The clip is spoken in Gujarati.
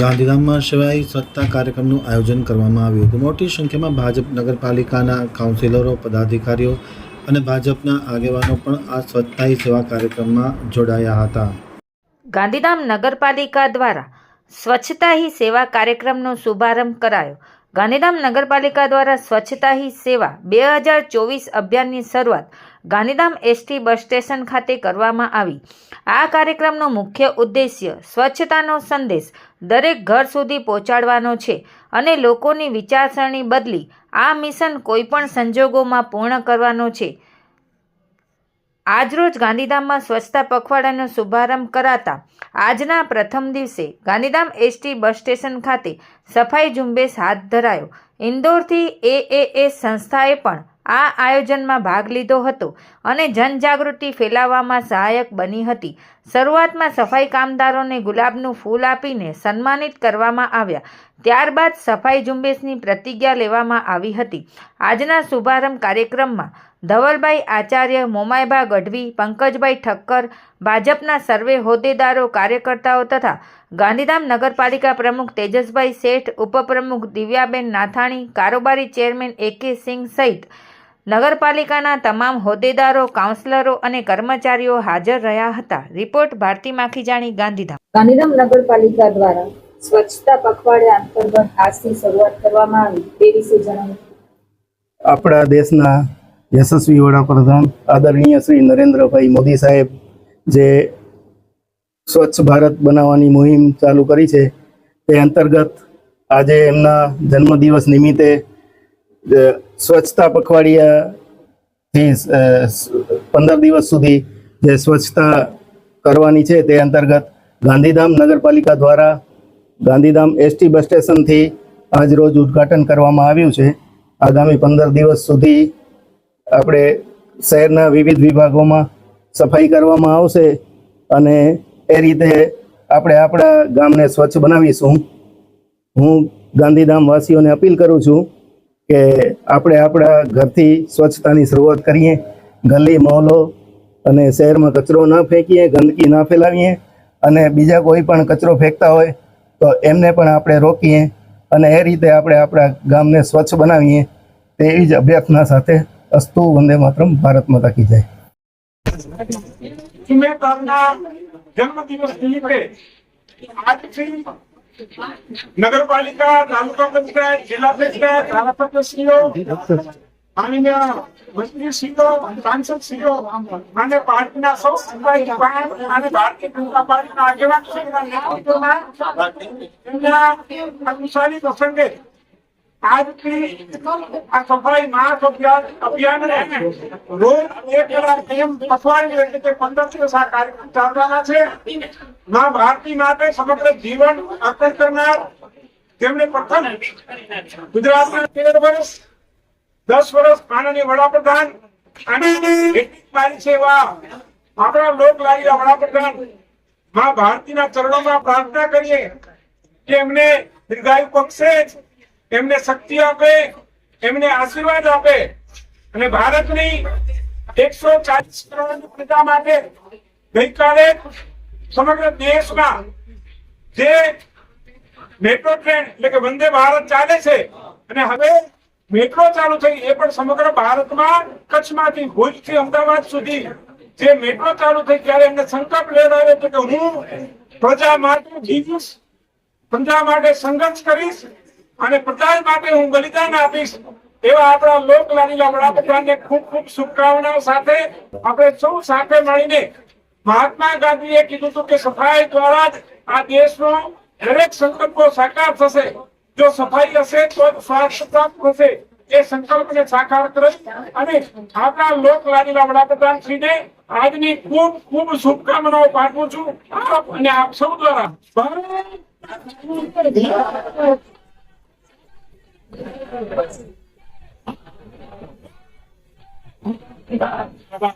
ગાંધીધામમાં શિવાય સ્વચ્છતા કાર્યક્રમનું આયોજન કરવામાં આવ્યું હતું. મોટી સંખ્યામાં ભાજપ નગરપાલિકાના કાઉન્સિલરો, પદાધિકારીઓ અને ભાજપના આગેવાનો પણ આ સ્વચ્છતા સેવા કાર્યક્રમમાં જોડાયા હતા. ગાંધીધામ નગરપાલિકા દ્વારા સ્વચ્છતા હી સેવા કાર્યક્રમનો શુભારંભ કરાયો. ગાંધીધામ નગરપાલિકા દ્વારા સ્વચ્છતા હી સેવા બે હજાર ચોવીસ અભિયાનની શરૂઆત ગાંધીધામ એસટી બસ સ્ટેશન ખાતે કરવામાં આવી. આ કાર્યક્રમનો મુખ્ય ઉદ્દેશ્ય સ્વચ્છતાનો સંદેશ દરેક ઘર સુધી પહોંચાડવાનો છે અને લોકોની વિચારસરણી બદલી આ મિશન કોઈપણ સંજોગોમાં પૂર્ણ કરવાનો છે. આજરોજ ગાંધીધામમાં સ્વચ્છતા પખવાડાનો શુભારંભ કરાતા આજના પ્રથમ દિવસે ગાંધીધામ એસટી બસ સ્ટેશન ખાતે સફાઈ ઝુંબેશ હાથ ધરાયો. ઇન્દોરથી એએએસ સંસ્થાએ પણ આ આયોજનમાં ભાગ લીધો હતો અને જનજાગૃતિ ફેલાવવામાં સહાયક બની હતી. શરૂઆતમાં સફાઈ કામદારોને ગુલાબનું ફૂલ આપીને સન્માનિત કરવામાં આવ્યા. ત્યારબાદ સફાઈ ઝુંબેશની પ્રતિજ્ઞા લેવામાં આવી હતી. આજના શુભારંભ કાર્યક્રમમાં ધવલભાઈ આચાર્ય મોમાયભા ગઢવી પંકજભાઈ ઠક્કર, ભાજપના સર્વે હોદ્દેદારો, કાર્યકર્તાઓ તથા ગાંધીધામ નગરપાલિકા પ્રમુખ તેજસભાઈ શેઠ, ઉપપ્રમુખ દિવ્યાબેન નાથાણી, કારોબારી ચેરમેન એ કે સિંહ સહિત નગરપાલિકાના તમામ હોદ્દેદારો કાઉન્સિલરો અને કર્મચારીઓ હાજર રહ્યા હતા. રિપોર્ટ ભારતી માખીજાણી ગાંધીધામ. ગાંધીધામ નગરપાલિકા દ્વારા સ્વચ્છતા પખવાડિયા અંતર્ગત આજથી શરૂઆત કરવામાં આવી તે વિશે જણાવો. આપણા દેશના યશસ્વી વડાપ્રધાન આદરણીય શ્રી નરેન્દ્રભાઈ મોદી સાહેબ જે સ્વચ્છ ભારત બનાવવાની મુહિમ ચાલુ કરી છે તે અંતર્ગત આજે એમના જન્મદિવસ નિમિત્તે સ્વચ્છતા પખવાડિયાથી પંદર દિવસ સુધી જે સ્વચ્છતા કરવાની છે તે અંતર્ગત ગાંધીધામ નગરપાલિકા દ્વારા ગાંધીધામ એસટી બસ સ્ટેશનથી આજ રોજ ઉદ્ઘાટન કરવામાં આવ્યું છે. આગામી પંદર દિવસ સુધી આપણે શહેરના વિવિધ વિભાગોમાં સફાઈ કરવામાં આવશે અને એ રીતે આપણે આપણા ગામને સ્વચ્છ બનાવીશું. હું ગાંધીધામ વાસીઓને અપીલ કરું છું કે આપણે આપણા ઘરથી સ્વચ્છતાની શરૂઆત કરીએ, ગલી, મહોલ્લો અને શહેરમાં કચરો ન ફેંકીએ, ગંદકી ના ફેલાવીએ અને બીજા કોઈ પણ કચરો ફેંકતા હોય તો એમને પણ આપણે રોકીએ અને એ રીતે આપણે આપણા ગામને સ્વચ્છ બનાવીએ તેવી જ અભ્યર્થના સાથે અસ્તુ વંદે માતરમ ભારત માતા કી જય. જન્મદિવસ નગરપાલિકા, તાલુકા પંચાયત, જિલ્લા પંચાયત, ધારાસભ્યશ્રીઓ, માનનીય મંત્રીશ્રીઓ, સાંસદશ્રીઓ, અને પાર્ટીના સૌ આગેવાન અને ભારતીય જનતા પાર્ટીના આગેવાનશ્રીઓના નેતૃત્વમાં એમના અનુસારી પ્રસંગે જીવન અર્પણ કરનાર જેમણે પ્રથમ ગુજરાતના તેર વર્ષ, દસ વર્ષ માનનીય વડાપ્રધાન અને એટલી મારી સેવા આપણા લોક લાગેલા વડાપ્રધાન. માં ભારતીના ચરણોમાં પ્રાર્થના કરીએ કે એમને દીર્ઘાયુ બક્ષે એમને શક્તિ આપે, એમને આશીર્વાદ આપે. અને ભારતની એકસો ચાલીસ કરોડ પ્રજા માટે ગઈકાલે સમગ્ર દેશમાં જે મેટ્રો ટ્રેન એટલે કે વંદે ભારત ચાલે છે, અને હવે મેટ્રો ચાલુ થઈ, એ પણ સમગ્ર ભારતમાં કચ્છમાંથી ભુજથી અમદાવાદ સુધી. જે મેટ્રો ચાલુ થઈ ત્યારે એમને સંકલ્પ લેવડાવ્યો હતો કે હું પ્રજા માટે જીવીશ, પ્રજા માટે સંઘર્ષ કરીશ અને પ્રજા માટે હું બલિદાન આપીશ એવા આપણા લોક લાડીલા વડાપ્રધાનને ખૂબ ખૂબ શુભકામનાઓ સાથે આપણે સૌ સાથે મળીને મહાત્મા ગાંધીએ કીધું હતું કે સફાઈ દ્વારા જ આ દેશનો દરેક સંકલ્પો સાકાર થશે. જો સફાઈ હશે તો સ્વાસ્થ્ય પ્રાપ્ત થશે. એ સંકલ્પને સાકાર કરી અને આપણા લોક લાડીલા વડાપ્રધાન શ્રીને આજની ખૂબ ખૂબ શુભકામનાઓ પાઠવું છું. આપ અને આપ સૌ દ્વારા Bye.